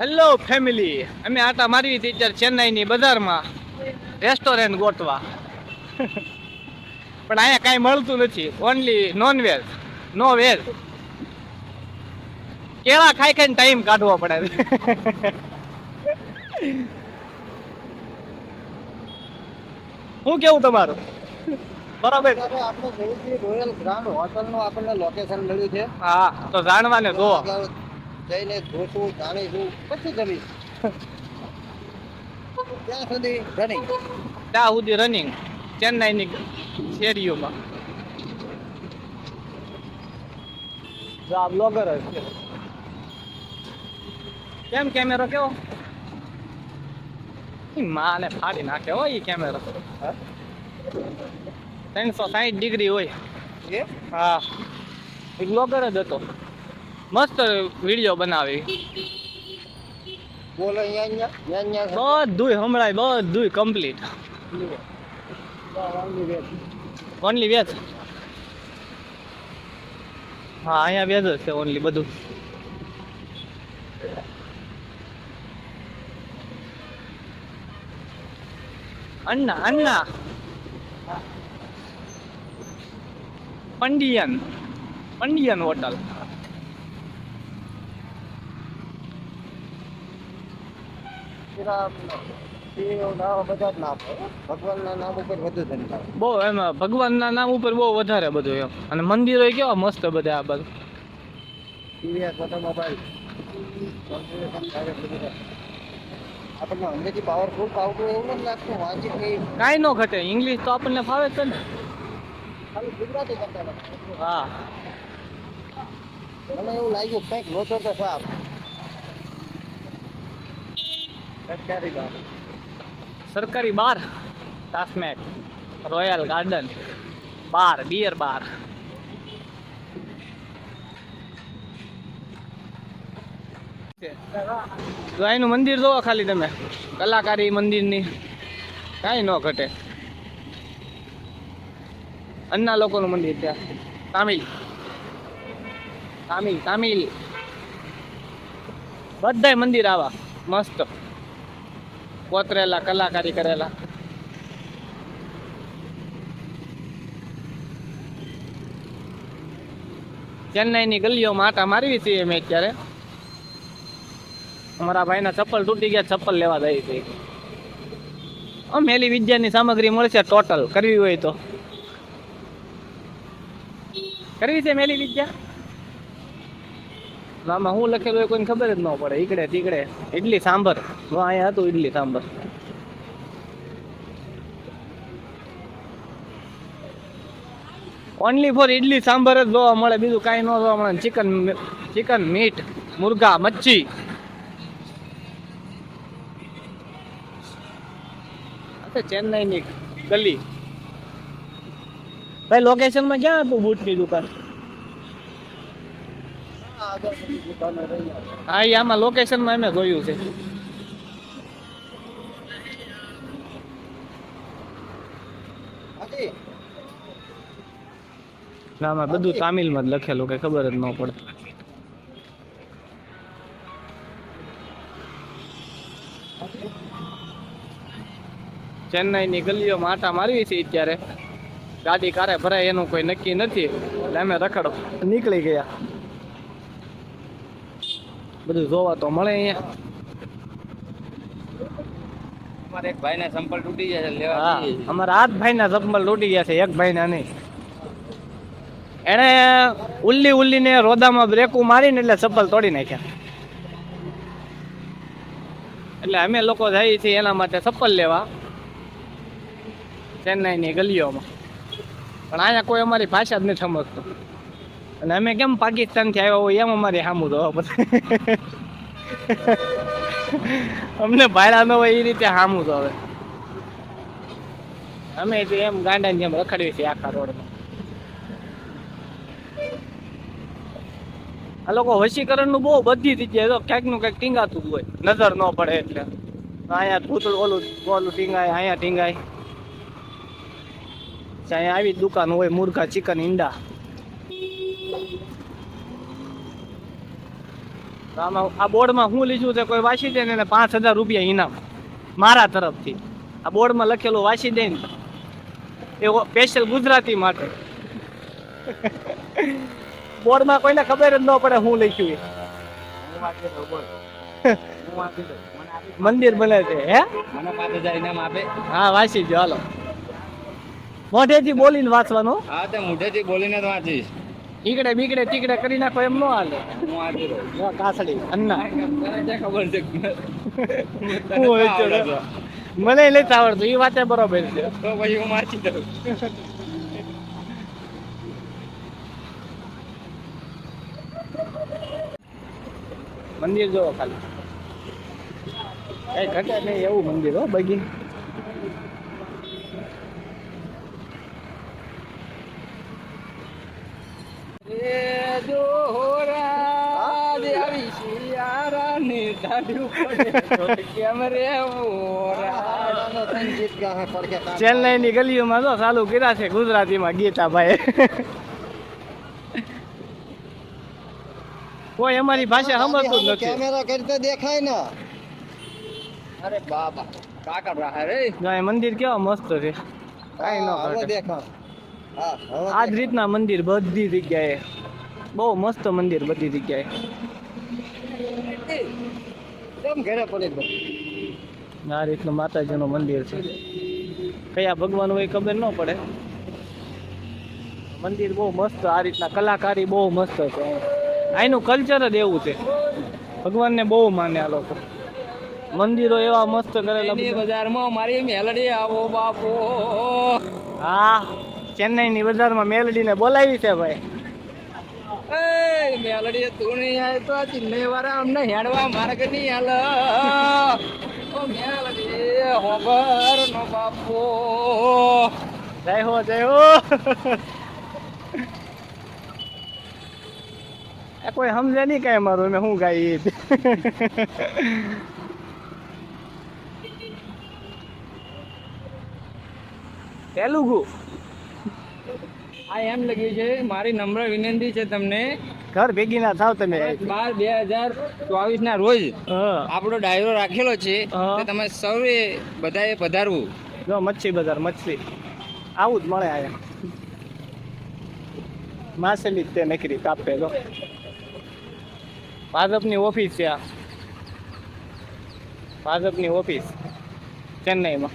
Hello family અમે આટા મારવી હતી અત્યારે ચેન્નાઈની બજારમાં રેસ્ટોરન્ટ ગોતવા. પણ અહીંયા કાંઈ મળતું નથી. Only non veg no veg કેળા ખાઈ ખાઈને ટાઈમ કાઢવો પડે. હું કેવું તમારું? બરાબર. આપણે રોયલ ગ્રાન્ડ હોટલનું આપણને લોકેશન મળ્યું છે. હા તો જાણવાને જો જઈને જોશું જાણીશું પછી જમીશ. ત્યાં સુધી રનિંગ ત્યાં સુધી રનિંગ ચેન્નાઈની શેરીઓમાં. આ બ્લોગર છે. કેમ કેમેરો કેવો? ઈ માને ફાડી નાખે હો ઈ કેમેરો ત્રણસો સાઠ ડિગ્રી હોય. હા. એ બ્લોગર જ હતો. મસ્ત વીડિયો બનાવી. બોલો બધુંય હમણાં બધું કમ્પ્લીટ ઓનલી વેજ હા અહીંયા વેજ જ છે ઓનલી બધું. અન્ના અન્ના. પંડિયન પંડિયન હોટલ. ધંધા બહુ એમાં ભગવાનના નામ ઉપર બહુ વધારે બધું એમ. અને મંદિરો કેવા મસ્ત બધા આ બધું આપણને અંગ્રેજી પાવરફુલ આવતું એવું નથી લાગતું વાંચી કઈ કાંઈ ન ઘટે. ઇંગ્લિશ તો આપણને ફાવે છે ને. ખાલી ગુજરાતી કરતા હા. મને એવું લાગ્યું કંઈક લોચો તો સાફ સરકારી બાર સરકારી bar? TASMAC royal garden bar beer bar. તો મંદિર જોવો ખાલી તમે. કલાકારી મંદિરની. કાંઈ ન ઘટે. અન્ના લોકોનું મંદિર ત્યાં. તામિલ. તામિલ તામિલ. બધાય મંદિર આવા. મસ્ત. કોતરેલા, કલાકારી કરેલા. ચેન્નાઈની ગલીઓમાં આટા મારવી હતી મેં અત્યારે. અમારા ભાઈના ચપ્પલ તૂટી ગયા, ચપ્પલ લેવા જઈ હતી અમેલી મેલી વિદ્યાની સામગ્રી મળશે ટોટલ કરવી હોય તો. કરવી છે મેલી વિદ્યા? આમાં હું લખેલું એ કોઈને ખબર જ ન પડે. ઈકડે તીકડે. ઇડલી સાંભર. હું અહીંયા હતું ઇડલી સાંભર. ઓનલી ફોર ઇડલી સાંભર જ જોવા મળે. બીજું કાંઈ ન જોવા મળે. ચિકન ચિકન મીટ મુર્ગા, મચ્છી. ચેન્નાઈની ગલી. ભાઈ લોકેશનમાં ક્યાં હતું બૂટની દુકાન આગળ બધી દુકાનો રહી હા એ આમાં લોકેશનમાં અમે જોયું છે. ના આમાં બધું તામિલમાં જ લખેલું કે ખબર જ ન પડે ચેન્નાઈની ગલીઓ આટા મારવી છે અત્યારે. ગાડી કારે ભરાય એનું કોઈ નક્કી નથી. એટલે અમે રખડો. નીકળી ગયા. બધું જોવા તો મળે અહીંયા. અમારે એક ભાઈને સંપલ તૂટી જાય છે હા અમારા આઠ ભાઈના ચપ્પલ તૂટી ગયા છે એક ભાઈના નહીં. એણે ઉલ્લી ઉલ્લીને રોદામાં બ્રેકું મારીને એટલે ચપ્પલ તોડી નાખ્યા. એટલે અમે લોકો જઈએ છીએ એના માટે ચપ્પલ લેવા ચેન્નાઈની ગલીઓમાં. પણ અહીંયા કોઈ અમારી ભાષા જ નથી સમજતું. અને અમે કેમ પાકિસ્તાનથી આવ્યા હોય એમ અમારે સામું તો અમને ભાડા ન હોય એ રીતે સામું જોવે અમે તો એમ ગાંડાની જેમ રખડવી છે આખા રોડમાં. આ લોકો વશીકરણનું બહુ બધી જગ્યાએ તો ક્યાંકનું ક્યાંક ટીંગાતું જ હોય. નજર ન પડે એટલે. અહીંયા ભૂતળું ઓલું ઓલું ટીંગાય, અહીંયા ટીંગાય. અહીંયા આવી દુકાન હોય, મુર્ગા, ચિકન, ઈંડા. તો આમાં આ બોર્ડમાં હું લીધું છે કોઈ વાંચી દે ને એને પાંચ હજાર રૂપિયા ઇનામ મારા તરફથી. આ બોર્ડમાં લખેલું વાંચી દે ને એ સ્પેશિયલ ગુજરાતી માટે. બોર્ડમાં કોઈને ખબર જ ન પડે હું લખ્યું એ. મંદિર બને છે હે? મને પાંચ હજાર ઇનામ આપે. હા વાંચી જો હાલો. મોઢેથી બોલીને વાંચવાનું. હા તે મોઢેથી બોલીને જ વાંચીશ. ઈકડે બીકડે ટીકડે કરી નાખો એમ નો હાલે. કાસડી અન્ના. ખબર છે. મને નથી આવડતું એ વાતે બરોબર છે. તો પછી હું વાંચી દઉં મંદિર જોવો ખાલી. કઈ ઘટે નહીં એવું મંદિર હો બગી શિયારાની દાઢી પડે કેમ રે ઓરા સંગીત ગાહે પડકે ચેન્નઈ ની ગલીઓમાં તો ચાલુ કર્યા છે ગુજરાતીમાં ગીતાભાઈ કોઈ અમારી ભાષા સમજતું નથી. કેમેરા કરતો દેખાય ને. અરે બાબા કાકા રહા રે. જો આ મંદિર કેવા મસ્ત છે. કાઈ ન દેખા હા આ જ રીતના મંદિર બધી જગ્યાએ. બહુ મસ્ત મંદિર બધી જગ્યાએ. કેમ ઘેરે પડી આ રીતનું માતાજીનું મંદિર છે. કયા ભગવાન હોય ખબર ન પડે. મંદિર બહુ મસ્ત આ રીતના કલાકારી બહુ મસ્ત છે. અહીંનું કલ્ચર જ એવું છે. ભગવાનને બહુ માને આ લોકો. મંદિરો એવા મસ્ત કરેલા. બજારમાં મારી મેલડી આવો બાપો. હા ચેન્નાઈની બજારમાં મેલડીને બોલાવી છે ભાઈ. એ તું નહીં આય તો ચિન્નઈ વાળા અમને હેડવા માર્ગ નહીં હાલ મેલડી હોબર નો બાપો. જય હો જય હો. કોઈ સમજે નહીં કઈ મારું મેં શું ગાઈ. તેલુગુ આ એમ લખ્યું છે મારી નમ્ર વિનંતી છે તમને. ઘર ભેગી ના થાવ તમે. બાર બે હજાર ચોવીસ ના રોજ આપણો ડાયરો રાખેલો છે તમે સૌએ બધાએ પધારવું. જો મચ્છી બજાર મચ્છી. આવું જ મળે આયા માછલી જ તે નકરી કાપે જો. ભાજપની ઓફિસ છે આ. ભાજપની ઓફિસ ચેન્નઈમાં.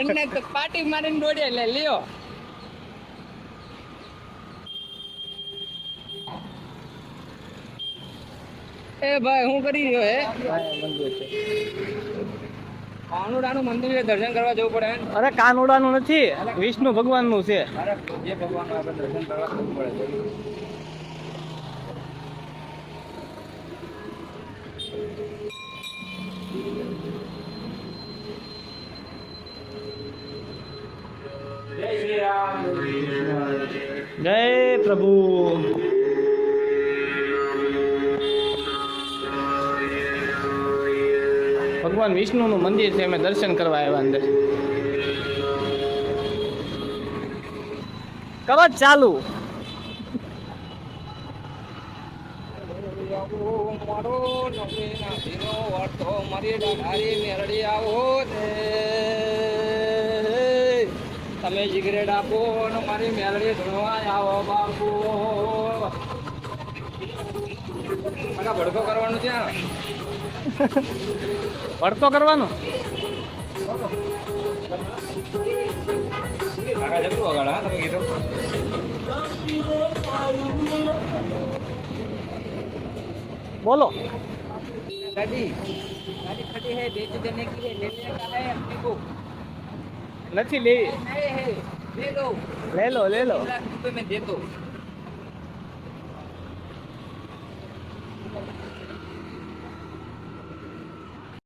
અન્ના તો પાટી મારીને દોડે લે લ્યો. એ ભાઈ હું કરી રહ્યો હે? કાનુડા નું મંદિર છે દર્શન કરવા જવું પડે? અરે કાનોડાનું નથી વિષ્ણુ ભગવાનનું છે. અરે જે ભગવાનનું આપણે દર્શન કરવા જવું પડે. પ્રભુ ભગવાન વિષ્ણુનું મંદિર છે અમે દર્શન કરવા આવ્યા અંદર. કવચ ચાલુ. મારો નવે ડાઢારી મેરડી આવો ને તમે સિગરેટ આપો ને મારી મેલડી ધણવા આવો બાપુ કાકા ભડકો કરવાનું છે ને? ભડકો કરવાનો કાકા જતું વગાડ હા તમે કીધું બોલો गाड़ी गाड़ी खड़ी है बेच देने के लिए लेने का है अपने को નથી લેવી લે લો. લે લો લે લો. મેં દેતો